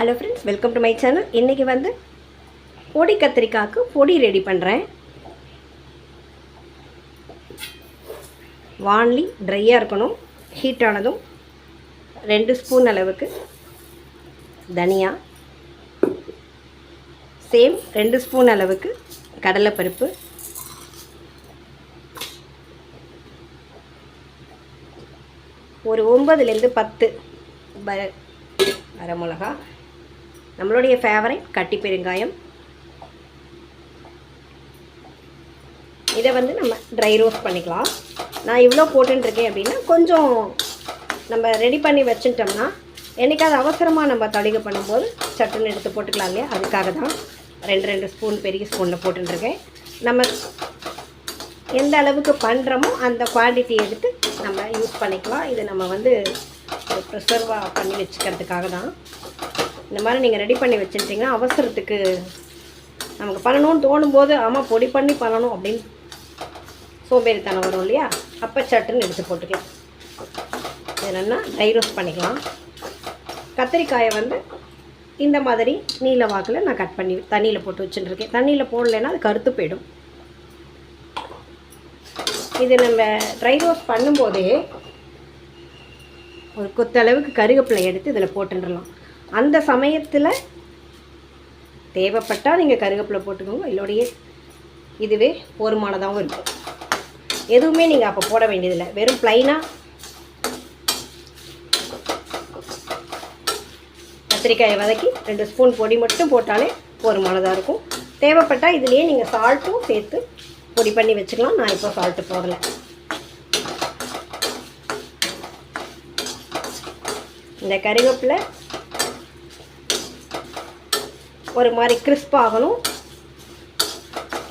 Hello friends welcome to my channel இன்றைக்கி வந்து பொடி கத்திரிக்காய்க்கு பொடி ரெடி பண்ணுறேன் வான்லி ட்ரையாக இருக்கணும். ஹீட்டானதும் ரெண்டு ஸ்பூன் அளவுக்கு தனியா. சேம் ரெண்டு ஸ்பூன் அளவுக்கு கடலைப்பருப்பு. ஒரு ஒம்பதுலேருந்து பத்து வர மிளகா. நம்மளுடைய ஃபேவரைட் கட்டி பெருங்காயம். இதை வந்து நம்ம ட்ரை ரோஸ்ட் பண்ணிக்கலாம். நான் இவ்வளோ போட்டுருக்கேன் அப்படின்னா கொஞ்சம் நம்ம ரெடி பண்ணி வச்சுட்டோம்னா என்றைக்காவது அவசரமாக நம்ம தடிகை பண்ணும்போது சட்டுன்னு எடுத்து போட்டுக்கலாம் இல்லையா? அதுக்காக தான் ரெண்டு ரெண்டு ஸ்பூன் பெரிய ஸ்பூனில் போட்டுருக்கேன் நம்ம எந்த அளவுக்கு பண்ணுறோமோ அந்த குவான்டிட்டி எடுத்து நம்ம யூஸ் பண்ணிக்கலாம். இது நம்ம வந்து ப்ரிசர்வாக பண்ணி வச்சுக்கிறதுக்காக தான் இந்த மாதிரி நீங்கள் ரெடி பண்ணி வச்சுட்டிங்கன்னா அவசரத்துக்கு நமக்கு பண்ணணும்னு தோணும் போது ஆமாம் பொடி பண்ணி பண்ணணும் அப்படின்னு சோம்பேறித்தனம் வரும் இல்லையா? அப்போ சட்டுன்னு எடுத்து போட்டுக்கலாம். என்னென்னா ட்ரை ரோஸ்ட் பண்ணிக்கலாம். கத்திரிக்காயை வந்து இந்த மாதிரி நீல வாக்கில் நான் கட் பண்ணி தண்ணியில் போட்டு வச்சுட்டுருக்கேன் தண்ணியில் போடலைன்னா அது கருத்து போயிடும். இது நம்ம ட்ரை ரோஸ்ட் பண்ணும்போதே ஒரு கொத்தளவுக்கு கருவேப்பிலை எடுத்து இதில் போட்டுடலாம். அந்த சமயத்தில் தேவைப்பட்டால் நீங்கள் கருவேப்பிலை போட்டுக்கோங்க. இல்லோடைய இதுவே போருமானதாகவும் இருக்கும். எதுவுமே நீங்கள் அப்போ போட வேண்டியதில்லை. வெறும் ப்ளைனாக கத்திரிக்காயை வதக்கி ரெண்டு ஸ்பூன் பொடி மட்டும் போட்டாலே போருமானதாக இருக்கும். தேவைப்பட்டால் இதுலேயே நீங்கள் சால்ட்டும் சேர்த்து பொடி பண்ணி வச்சுக்கலாம். நான் இப்போ சால்ட்டு போடலை. இந்த கறிவேப்பிலை ஒரு மாதிரி கிறிஸ்பாகணும்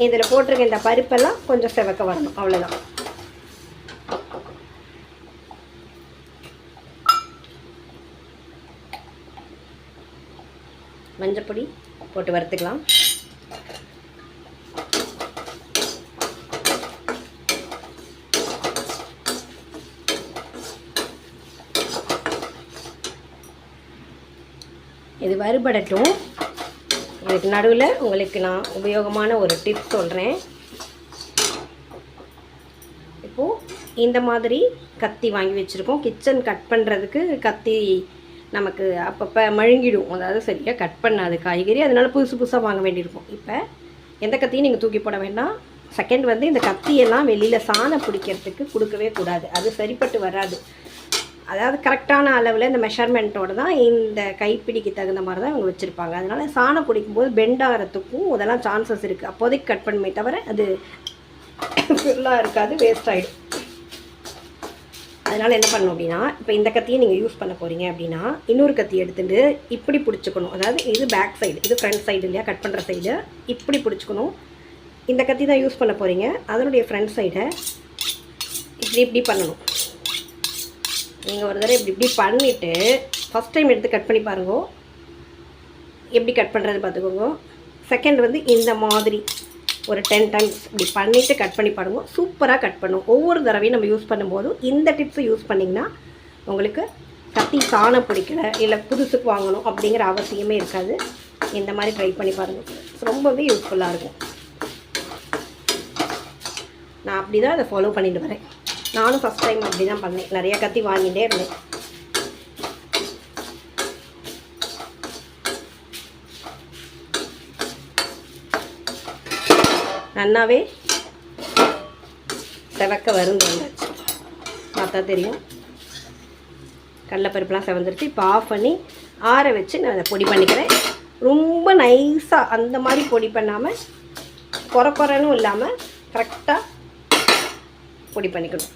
இதில் போட்டிருக்க இந்த பருப்பெல்லாம் கொஞ்சம் செவக்க வரணும். அவ்வளோதான் மஞ்சப்பொடி போட்டு வறுத்துக்கலாம். இது வறுபடட்டும். இதுக்கு நடுவில் உங்களுக்கு நான் உபயோகமான ஒரு டிப் சொல்கிறேன் இப்போது இந்த மாதிரி கத்தி வாங்கி வச்சுருக்கோம். கிச்சன் கட் பண்ணுறதுக்கு கத்தி நமக்கு அப்பப்போ மழுங்கிடும். அதாவது சரியாக கட் பண்ணாது காய்கறி. அதனால் புதுசு புதுசாக வாங்க வேண்டியிருக்கும். இப்போ எந்த கத்தியும் நீங்கள் தூக்கி போட வேண்டாம். செகண்ட் வந்து இந்த கத்தியெல்லாம் வெளியில் சாணம் பிடிக்கிறதுக்கு கொடுக்கவே கூடாது. அது சரிப்பட்டு வராது. அதாவது கரெக்டான அளவில் இந்த மெஷர்மெண்ட்டோட தான் இந்த கைப்பிடிக்கு தகுந்த மாதிரி தான் இவங்க வச்சுருப்பாங்க. அதனால் சாணம் பிடிக்கும்போது பெண்ட் ஆகிறதுக்கும் இதெல்லாம் சான்சஸ் இருக்குது அப்போதைக்கு கட் பண்ணுமே தவிர அது ஃபுல்லாக இருக்காது வேஸ்ட் ஆகிடும் அதனால் என்ன பண்ணணும் அப்படின்னா இப்போ இந்த கத்தியை நீங்கள் யூஸ் பண்ண போகிறீங்க அப்படின்னா இன்னொரு கத்தி எடுத்துட்டு இப்படி பிடிச்சிக்கணும். அதாவது இது பேக் சைடு இது ஃப்ரண்ட் சைடு இல்லையா கட் பண்ணுற சைடு இப்படி பிடிச்சிக்கணும். இந்த கத்தி தான் யூஸ் பண்ண போகிறீங்க அதனுடைய ஃப்ரண்ட் சைடை இப்படி இப்படி பண்ணணும். நீங்கள் ஒரு தடவை இப்படி இப்படி பண்ணிவிட்டு ஃபஸ்ட் டைம் எடுத்து கட் பண்ணி பாருங்க. எப்படி கட் பண்ணுறது பார்த்துக்கோங்க செகண்ட் வந்து இந்த மாதிரி ஒரு டென் டைம்ஸ் இப்படி பண்ணிவிட்டு கட் பண்ணி பாருங்க. சூப்பராக கட் பண்ணும். ஒவ்வொரு தடவையும் நம்ம யூஸ் பண்ணும்போதும் இந்த டிப்ஸை யூஸ் பண்ணிங்கன்னா உங்களுக்கு கத்தி சாணம் பிடிக்கல இல்லை புதுசுக்கு வாங்கணும் அப்படிங்கிற அவசியமே இருக்காது. இந்த மாதிரி ட்ரை பண்ணி பாருங்கள் ரொம்பவே யூஸ்ஃபுல்லாக இருக்கும். நான் அப்படி தான் அதை ஃபாலோ பண்ணிட்டு வரேன். நானும் ஃபஸ்ட் டைம் அப்படி தான் பண்ணேன். நிறையா கத்தி வாங்கிட்டே இருந்தேன். நன்னாவே செவக்க வருந்து வந்தாச்சு பார்த்தா தெரியும். கடலப்பருப்புலாம் செவந்துருச்சு. இப்போ ஆஃப் பண்ணி ஆற வச்சு நான் அதை பொடி பண்ணிக்கிறேன். ரொம்ப நைஸாக அந்த மாதிரி பொடி பண்ணாமல் குறை குறைனும் இல்லாமல் கரெக்டாக பொடி பண்ணிக்கணும்.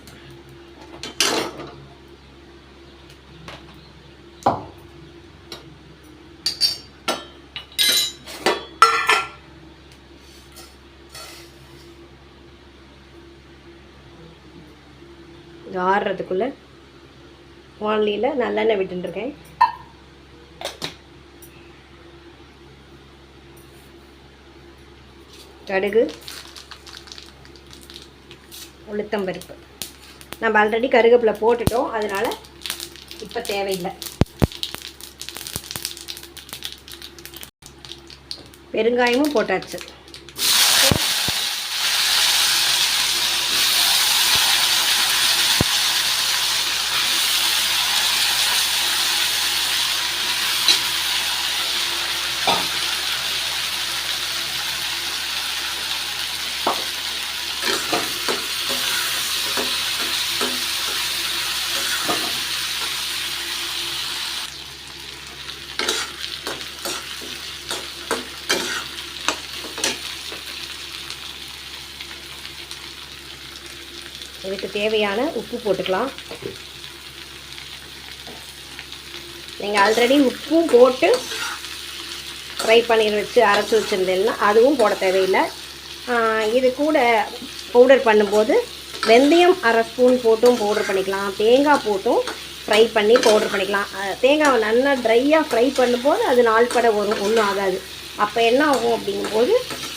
இது ஆறுறதுக்குள்ளே வானலியில் நல்லெண்ணெய் விட்டுருக்கேன் கடுகு உளுத்தம்பருப்பு. நம்ம ஆல்ரெடி கருவேப்பிலை போட்டுட்டோம். அதனால் இப்போ தேவையில்லை. பெருங்காயமும் போட்டாச்சு. இதுக்கு தேவையான உப்பு போட்டுக்கலாம். நீங்கள் ஆல்ரெடி உப்பும் போட்டு ஃப்ரை பண்ணி வச்சு அரைச்சி வச்சுருந்தேன்னா அதுவும் போட தேவையில்லை. இது கூட பவுடர் பண்ணும்போது வெந்தயம் அரை ஸ்பூன் போட்டும் பவுடர் பண்ணிக்கலாம். தேங்காய் போட்டும் ஃப்ரை பண்ணி பவுடர் பண்ணிக்கலாம். தேங்காவை நல்லா ட்ரையாக ஃப்ரை பண்ணும்போது அது நாள் பட வரும் ஒன்றும் ஆகாது. அப்போ என்ன ஆகும் அப்படிங்கும்போது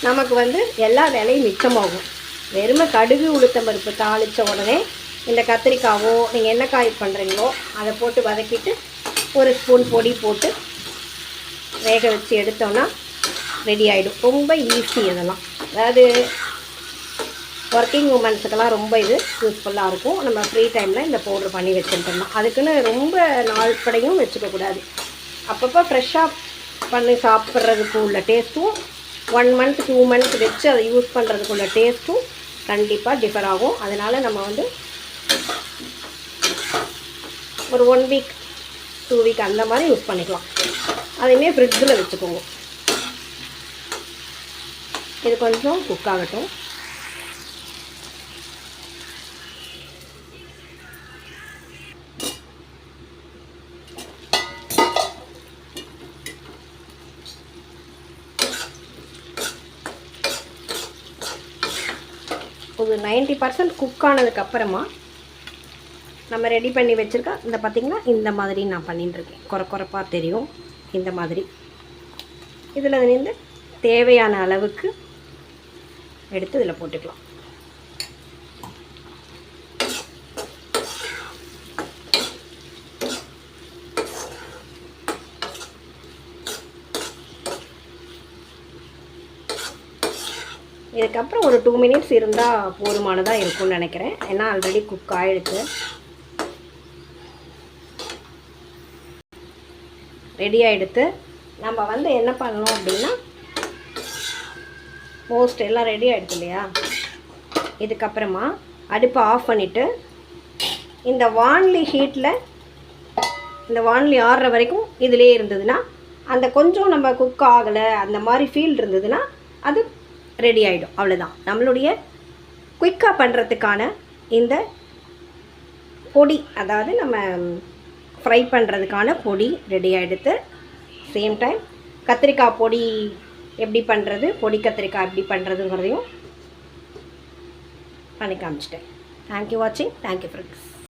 நமக்கு வந்து எல்லா வேலையும் மிச்சமாகும். வெறுமை கடுகு உளுத்தம் பருப்பு தாளித்த உடனே இந்த கத்திரிக்காவோ நீங்கள் என்ன காய் பண்ணுறீங்களோ அதை போட்டு வதக்கிட்டு ஒரு ஸ்பூன் பொடி போட்டு வேக வச்சு எடுத்தோன்னா ரெடி ஆகிடும் ரொம்ப ஈஸி இதெல்லாம். அதாவது ஒர்க்கிங் உமன்ஸுக்கெல்லாம் ரொம்ப இது யூஸ்ஃபுல்லாக இருக்கும். நம்ம ஃப்ரீ டைமில் இந்த பவுடர் பண்ணி வச்சுட்டோம்னா அதுக்குன்னு ரொம்ப நாள்படையும் வச்சுக்கக்கூடாது அப்பப்போ ஃப்ரெஷ்ஷாக பண்ணி சாப்பிட்றதுக்கு உள்ள டேஸ்ட்டும் ஒன் மந்த் டூ மந்த் வச்சு அதை யூஸ் பண்ணுறதுக்குள்ள டேஸ்ட்டும் கண்டிப்பாக டிஃபர் ஆகும். அதனால் நம்ம வந்து ஒரு ஒன் வீக் டூ வீக் அந்த மாதிரி யூஸ் பண்ணிக்கலாம். அதையுமே ஃப்ரிட்ஜில் வச்சுக்கோங்க. இது கொஞ்சம் குக் ஆகட்டும். ஒரு நைன்ட்டி பர்சன்ட் குக் ஆனதுக்கப்புறமா நம்ம ரெடி பண்ணி வச்சுருக்க இந்த பார்த்திங்கன்னா இந்த மாதிரி நான் பண்ணிட்டுருக்கேன். குறை குறைப்பாக தெரியும். இந்த மாதிரி. இதில் நின்று தேவையான அளவுக்கு எடுத்து இதில் போட்டுக்கலாம். இதுக்கப்புறம் ஒரு டூ மினிட்ஸ் இருந்தால் போதுமானதாக இருக்கும்னு நினைக்கிறேன். ஏன்னா ஆல்ரெடி குக் ஆகிடுச்சு ரெடி ஆகிடுத்து நம்ம வந்து என்ன பண்ணணும் அப்படின்னா மோஸ்ட் எல்லாம் ரெடி ஆகிடுது இல்லையா? இதுக்கப்புறமா அடுப்பை ஆஃப் பண்ணிவிட்டு இந்த வான்லி ஹீட்டில் இந்த வான்லி ஆடுற வரைக்கும் இதிலே இருந்ததுன்னா அந்த கொஞ்சம் நம்ம குக் ஆகலை அந்த மாதிரி ஃபீல் இருந்ததுன்னா அது ரெடி ஆகிடும் அவ்வளோதான் நம்மளுடைய குயிக்காக பண்ணுறதுக்கான இந்த பொடி அதாவது நம்ம ஃப்ரை பண்ணுறதுக்கான பொடி ரெடி ஆகிடுது சேம் டைம் கத்திரிக்காய் பொடி எப்படி பண்ணுறது பொடி கத்திரிக்காய் எப்படி பண்ணுறதுங்கிறதையும் பண்ணி காமிச்சிட்டேன். தேங்க்யூ வாட்சிங் தேங்க்யூ ஃப்ரெண்ட்ஸ்